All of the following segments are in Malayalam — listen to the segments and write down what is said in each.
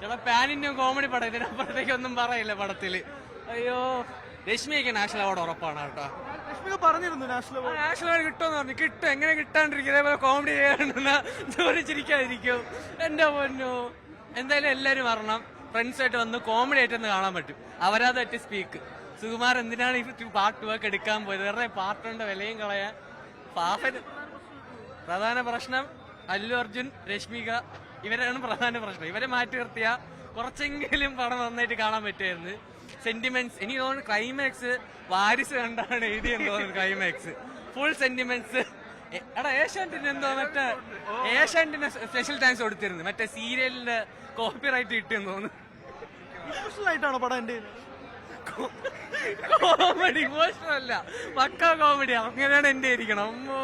ചേട്ടാ പാൻ ഇന്ത്യൻ കോമഡി പടം. ഇതിനപ്പുറത്തേക്ക് ഒന്നും പറയില്ല പടത്തിൽ. അയ്യോ രശ്മിയൊക്കെ നാഷണൽ അവാർഡ് ഉറപ്പാണ് കേട്ടോ. രശ്മിക പറഞ്ഞിരുന്നു നാഷണൽ അവാർഡ്. നാഷണൽ അവാർഡ് കിട്ടുമെന്ന് പറഞ്ഞു. കിട്ടും. എങ്ങനെ കിട്ടാണ്ടിരിക്കും? ഇതേപോലെ കോമഡി ചെയ്യാണ്ടെന്ന് ചോദിച്ചിരിക്കാതിരിക്കും. എന്റെ പൊന്നു. എന്തായാലും എല്ലാരും വരണം. ഫ്രണ്ട്സായിട്ട് വന്ന് കോമഡി ആയിട്ട് ഒന്ന് കാണാൻ പറ്റും. അവരാത് പറ്റി സ്പീക്ക് സുകുമാർ എന്തിനാണ് ഈ പാർട്ട് വർക്ക് എടുക്കാൻ പോയത്? വേറെ പാർട്ടുണ്ട് വിലയും കളയാൻ. പാഫൻ പ്രധാന പ്രശ്നം അല്ലു അർജുൻ രശ്മിക. ഇവരാണ് പ്രധാന പ്രശ്നം. ഇവരെ മാറ്റി നിർത്തിയ കുറച്ചെങ്കിലും പടം നന്നായിട്ട് കാണാൻ പറ്റുമായിരുന്നു. സെന്റിമെന്റ്സ് എനിക്ക് തോന്നുന്നു ക്ലൈമാക്സ് വാരിസ് കണ്ടാണ് എഴുതിയെന്ന് തോന്നുന്നു ക്ലൈമാക്സ് ഫുൾ സെന്റിമെന്റ്സ് എടാ ഏഷ്യാനെറ്റിന് എന്തോ മറ്റേ ഏഷ്യാനെറ്റിന് സ്പെഷ്യൽ താങ്ക്സ് കൊടുത്തിരുന്നു. മറ്റേ സീരിയലിന്റെ കോപ്പി റൈറ്റ് കിട്ടിയെന്ന് തോന്നുന്നു. ഇമോഷണൽ ആയിട്ടാണോ പടം എന്റെ കോമഡി ഇമോഷണൽ പക്ക കോമഡി അങ്ങനെയാണ് എന്റെ ഇരിക്കണം അമ്മോ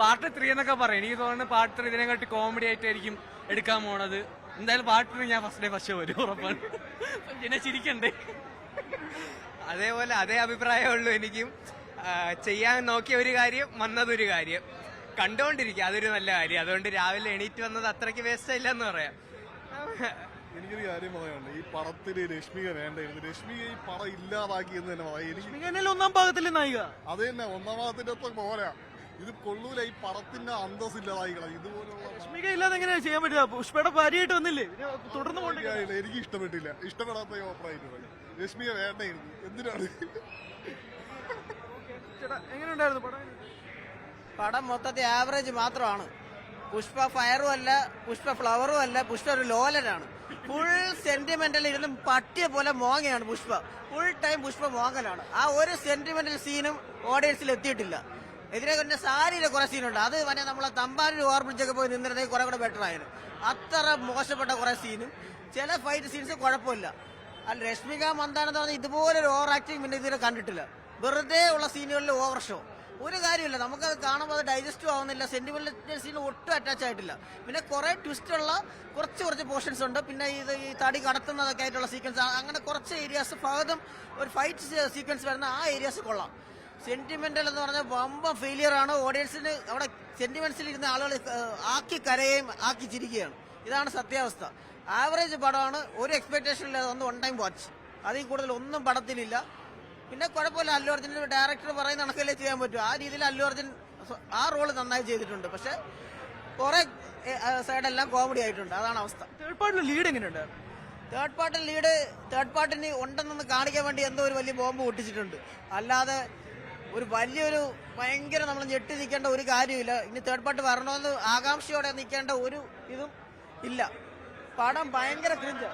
പാർട്ട് ത്രീ എന്നൊക്കെ പറയും. എനിക്ക് തോന്നുന്നു പാർട്ട് ത്രീ ഇതിനെക്കാട്ടി കോമഡി ആയിട്ടായിരിക്കും എടുക്കാൻ പോണത്. എന്തായാലും പാർട്ട് ത്രീ ഞാൻ ഫസ്റ്റ് ഡേ ഫസ്റ്റ് വരും ഉറപ്പാണ്. പിന്നെ ചിരിക്കണ്ടേ? അതേപോലെ അതേ അഭിപ്രായമേ ഉള്ളൂ എനിക്കും ചെയ്യാൻ നോക്കിയ ഒരു കാര്യം വന്നതൊരു കാര്യം. കണ്ടോണ്ടിരിക്കുക അതൊരു നല്ല കാര്യം. അതുകൊണ്ട് രാവിലെ എണീറ്റ് വന്നത് അത്രയ്ക്ക് വേസ്റ്റ് ഇല്ലെന്ന് പറയാം. എനിക്കൊരു കാര്യം പറയാനുണ്ട്. ഈ പടത്തിൽ രശ്മിക വേണ്ടായിരുന്നു. രശ്മിക ഈ പടം ഇല്ലാതാക്കിയെന്ന് തന്നെ പറയാം. എനിക്ക് രശ്മിക ഒന്നാം ഭാഗത്തിലെ നായിക? അത് തന്നെ ഒന്നാം ഭാഗത്തിന്റെ ഒപ്പം പോരാ. ഇത് കൊള്ളൂല ഈ പടത്തിന്റെ അന്തസ് ഇല്ലാതായിക്കണം ഇതുപോലുള്ള രശ്മിക ഇല്ലാതെ എങ്ങനെയാ ചെയ്യാൻ പറ്റുക? പുഷ്പയുടെ ഭാര്യയായിട്ട് വന്നില്ലേ? തുടർന്ന് പോകേണ്ട. എനിക്ക് ഇഷ്ടപ്പെട്ടില്ല. ഇഷ്ടപ്പെടാത്ത ഓപ്പറായിട്ട് രശ്മിക വേണ്ടായിരുന്നു. എന്തിനാണ്? ചേട്ടാ എങ്ങനെയുണ്ടായിരുന്നു പടം? പടം മൊത്തത്തിൽ ആവറേജ് മാത്രമാണ്. പുഷ്പ ഫയറും അല്ല പുഷ്പ ഫ്ലവറും അല്ല പുഷ്പ ഒരു ലോലനാണ്. ഫുൾ സെന്റിമെന്റൽ ഇരുന്ന് പട്ടിയെ പോലെ മോങ്ങയാണ് പുഷ്പ. ഫുൾ ടൈം പുഷ്പ മോങ്ങലാണ്. ആ ഒരു സെന്റിമെന്റൽ സീനും ഓഡിയൻസിൽ എത്തിയിട്ടില്ല. ഇതിനെ കൊണ്ട് സാരിയിലെ കുറെ സീനുണ്ട് അത് വന്നെ നമ്മളെ തമ്പാനൂർ ഓവർബ്രിഡ്ജൊക്കെ പോയി നിന്നിരുന്നെങ്കിൽ കുറെ കൂടെ ബെറ്റർ ആയിരുന്നു. അത്ര മോശപ്പെട്ട കുറെ സീനും ചില ഫൈറ്റ് സീൻസ് കുഴപ്പമില്ല. അല്ല രശ്മിക മന്ദാനെന്ന് പറഞ്ഞാൽ ഇതുപോലൊരു ഓവർ ആക്ടിങ് പിന്നെ ഇതിനെ കണ്ടിട്ടില്ല. വെറുതെ ഉള്ള സീനുകളിൽ ഓവർ ഷോ ഒരു കാര്യമില്ല. നമുക്കത് കാണുമ്പോൾ അത് ഡൈജസ്റ്റും ആവുന്നില്ല. സെന്റിമെന്റൽ സീൻ ഒട്ടും അറ്റാച്ച് ആയിട്ടില്ല. പിന്നെ കുറെ ട്വിസ്റ്റ് ഉള്ള കുറച്ച് കുറച്ച് പോർഷൻസ് ഉണ്ട്. പിന്നെ ഇത് ഈ തടി കടത്തുന്നതൊക്കെ ആയിട്ടുള്ള സീക്വൻസ് അങ്ങനെ കുറച്ച് ഏരിയാസ് ഭാഗത്തും ഒരു ഫൈറ്റ് സീക്വൻസ് വരുന്ന ആ ഏരിയാസ് കൊള്ളാം. സെന്റിമെന്റൽ എന്ന് പറഞ്ഞാൽ വമ്പ ഫെയിലിയർ ആണ്. ഓഡിയൻസിന് അവിടെ സെന്റിമെന്റ്സിൽ ഇരുന്ന ആളുകൾ ആക്കി കരയുകയും ആക്കി ചിരിക്കുകയാണ്. ഇതാണ് സത്യാവസ്ഥ. ആവറേജ് പടമാണ്. ഒരു എക്സ്പെക്ടേഷൻ ഇല്ലാതെ ഒന്ന് വൺ ടൈം വാച്ച് അതിൽ കൂടുതൽ ഒന്നും പടത്തിലില്ല. പിന്നെ കുഴപ്പമില്ല അല്ലു അർജുൻ ഡയറക്ടർ പറയുന്ന കണക്കല്ലേ ചെയ്യാൻ പറ്റും. ആ രീതിയിൽ അല്ലു അർജുൻ ആ റോൾ നന്നായി ചെയ്തിട്ടുണ്ട്. പക്ഷെ കുറെ സൈഡെല്ലാം കോമഡി ആയിട്ടുണ്ട്. അതാണ് അവസ്ഥ. തേർഡ് പാർട്ടിൽ ലീഡ് എങ്ങനെയുണ്ട്? തേർഡ് പാർട്ടിൽ ലീഡ് തേർഡ് പാർട്ടിന് ഉണ്ടെന്ന് കാണിക്കാൻ വേണ്ടി എന്തോ ഒരു വലിയ ബോംബ് പൊട്ടിച്ചിട്ടുണ്ട്. അല്ലാതെ ഒരു വലിയൊരു ഭയങ്കര നമ്മൾ ഞെട്ടി നിൽക്കേണ്ട ഒരു കാര്യമില്ല. ഇനി തേർഡ് പാർട്ടി വരണമെന്ന് ആകാംക്ഷയോടെ നിൽക്കേണ്ട ഒരു ഇതും ഇല്ല. പടം ഭയങ്കര ക്രിഞ്ച്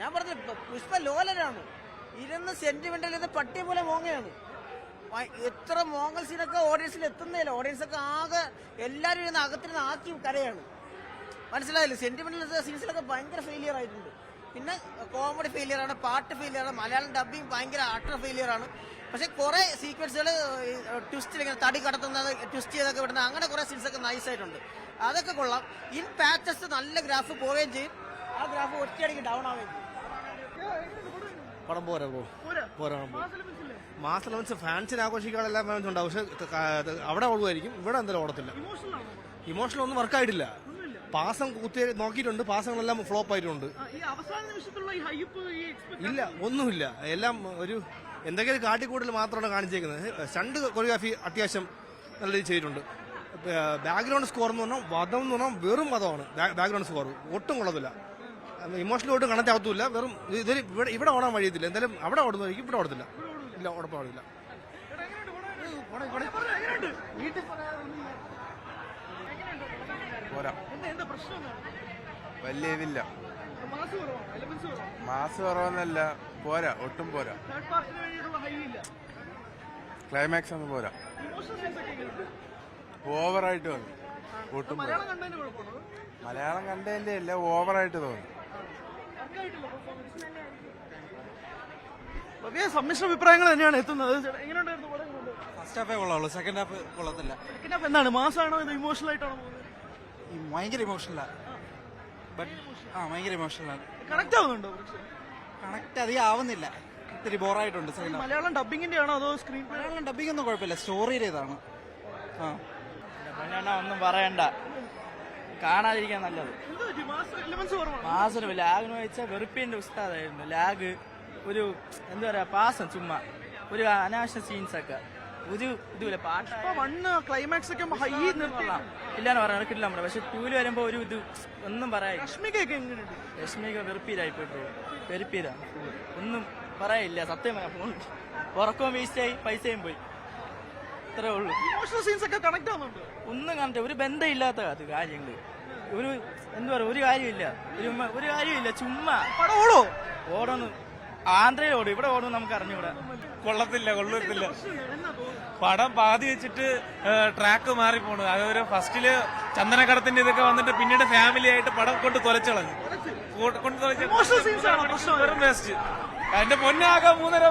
ഞാൻ പറഞ്ഞു പുഷ്പ ലോലനാണ്. ഇരുന്ന് സെന്റിമെന്റൽ ഇത് പട്ടി പോലെ മോങ്ങയാണ്. എത്ര മോങ്ങൽ സീനൊക്കെ ഓഡിയൻസിൽ എത്തുന്നില്ല ഓഡിയൻസ് ഒക്കെ ആകെ എല്ലാവരും ഇരുന്ന് അകത്തിരുന്ന് ആക്കി കരയാണ്. മനസ്സിലായില്ലേ? സെന്റിമെന്റൽ സീൻസിലൊക്കെ ഭയങ്കര ഫെയിലിയർ ആയിട്ടുണ്ട്. പിന്നെ കോമഡി ഫെയിലിയർ ആണ് പാട്ട് ഫെയിലിയർ ആണ് മലയാളം ഡബിങ് ഭയങ്കര ആട്ടർ ഫെയിലിയർ ആണ്. പക്ഷെ കുറെ സീക്വൻസുകൾ ട്വിസ്റ്റിൽ ഇങ്ങനെ തടി കടത്തുന്നത് ട്വിസ്റ്റ് ചെയ്തൊക്കെ വിടുന്ന അങ്ങനെ കുറെ സീൻസ് ഒക്കെ നൈസ് ആയിട്ടുണ്ട്. അതൊക്കെ കൊള്ളാം. ഇൻ പാച്ചസ് നല്ല ഗ്രാഫ് പോവുകയും ചെയ്യും. ആ ഗ്രാഫ് ഒറ്റയടിക്ക് ഡൗൺ ആവുകയും ചെയ്യും. പടം പോരാ ബ്രോ? പോരാ. പോരാ മാസ് elements ഇല്ലേ? മാസം മീൻസ് ഫാൻസിനെ ആഘോഷിക്കാനുള്ള എല്ലാ ഫാൻസും ഉണ്ടാവും പക്ഷെ അവിടെ ഓടുമായിരിക്കും ഇവിടെ എന്തായാലും ഓടത്തില്ല. ഇമോഷണൽ ഒന്നും വർക്കായിട്ടില്ല. പാസം കുത്തി നോക്കിയിട്ടുണ്ട് പാസങ്ങളെല്ലാം ഫ്ലോപ്പ് ആയിട്ടുണ്ട്. ഇല്ല ഒന്നുമില്ല. എല്ലാം ഒരു എന്തെങ്കിലും കാട്ടിക്കൂടൽ മാത്രമാണ് കാണിച്ചേക്കുന്നത്. സ്റ്റണ്ട് കൊറിയോഗ്രാഫി അത്യാവശ്യം നല്ല രീതിയിൽ ചെയ്തിട്ടുണ്ട്. ബാക്ക്ഗ്രൗണ്ട് സ്കോർ എന്ന് പറഞ്ഞാൽ വധം എന്ന് പറഞ്ഞാൽ വെറും വധമാണ്. ബാക്ക്ഗ്രൗണ്ട് സ്കോർ ഒട്ടും കൊള്ളത്തില്ല ഇമോഷണൽ ഒട്ടും കണക്ട് ആവത്തില്ല വെറും ഇതിൽ ഇവിടെ ഇവിടെ ഓടാൻ വഴിയത്തില്ല എന്തായാലും അവിടെ ഓടുന്നതായിരിക്കും ഇവിടെ ഓടത്തില്ല ഇല്ല ഉടപ്പ് ഓടില്ല. പോരാ. വലിയ മാസ് കുറവെന്നല്ല. പോരാ ഒട്ടും പോരാ. ക്ലൈമാക്സ് ഒന്നും പോരാ. ഓവറായിട്ട് തോന്നി. ഒട്ടും മലയാളം കണ്ടതിന്റെ അല്ല ഓവറായിട്ട് തോന്നി. വലിയ സമ്മിശ്ര അഭിപ്രായങ്ങൾ തന്നെയാണ് എത്തുന്നത്. എങ്ങനെയുണ്ടായിരുന്നു പടം ഫസ്റ്റ് ഹാഫേ കൊള്ളാവുള്ളൂ സെക്കൻഡ് ഹാഫ് കൊള്ളത്തില്ല. സെക്കൻഡ് ഹാഫ് എന്താണ്? മാസമാണോ ഇത് ഇമോഷണൽ ആയിട്ടാണോ ഈ ഭയങ്കര ഇമോഷണലാണ് ബട്ട് ആ. ഭയങ്കര ഇമോഷണലാണ് കണക്ട് ആവുന്നുണ്ടോ? കണക്ട് അധികം ആവുന്നില്ല. ഇത്തിരി ബോറായിട്ടുണ്ട് സെക്കൻഡ് മലയാളം ഡബിങ്ങിന്റെ ആണോ അതോ സ്ക്രീൻ മലയാളം ഡബിംഗ് ഒന്നും കുഴപ്പമില്ല സ്റ്റോറിയുടെ ഇതാണ് ആ. ഒന്നും പറയണ്ട. കാണാതിരിക്കാൻ നല്ലത്. ലാഗിന് മാസനും ലാഗെന്ന് വെച്ചാൽ വെറുപ്പിന്റെ ഉസ്താദായിരുന്നു. ലാഗ് ഒരു എന്താ പറയാ പാസം ചുമ്മാ. ഒരു അനാവശ്യ സീൻസ് ഒക്കെ. ഒരു ഇതുമില്ല. പാട്ട് വണ്ണ് ക്ലൈമാക്സ് ഒക്കെ ഹൈ നിർത്തി ഇല്ലാന്ന് പറയാൻ കിട്ടില്ല നമ്മുടെ പക്ഷെ ടൂൽ വരുമ്പോ ഒരു ഇത് ഒന്നും പറയാ രശ്മികയൊക്കെ എങ്ങനെയുണ്ട്? രശ്മിക വെറുപ്പീരായി പോയിട്ടു വെറുപ്പീരാ ഒന്നും പറയില്ല സത്യം ഫോൺ ഉറക്കവും വേസ്റ്റായി പൈസയും പോയി. ഇത്രേ ഉള്ളൂ. ഇമോഷണൽ സീൻസ് ഒക്കെ കണക്ട് ആവുന്നുണ്ട്. ഒന്നും കണ്ടിട്ട് ഒരു ബന്ധമില്ലാത്ത അത് കാര്യങ്ങൾ. ഒരു എന്താ പറയുക ഒരു കാര്യമില്ല. ഒരു ഒരു കാര്യമില്ല ചുമ്മാ. പടം ഓടോ? ഓടണം ആന്ധ്രയിൽ ഓടും ഇവിടെ ഓടും നമുക്ക് അറിഞ്ഞൂടാ കൊള്ളത്തില്ല കൊള്ളത്തില്ല. പടം പാതി വെച്ചിട്ട് ട്രാക്ക് മാറി പോണു അതൊരു ഫസ്റ്റിൽ ചന്ദനക്കടത്തിന്റെ ഇതൊക്കെ വന്നിട്ട് പിന്നീട് ഫാമിലി ആയിട്ട് പടം കൊണ്ട് തുലച്ചളഞ്ഞു. കൊണ്ട് തുലച്ചു. അതിന്റെ പൊന്നാകെ മൂന്നര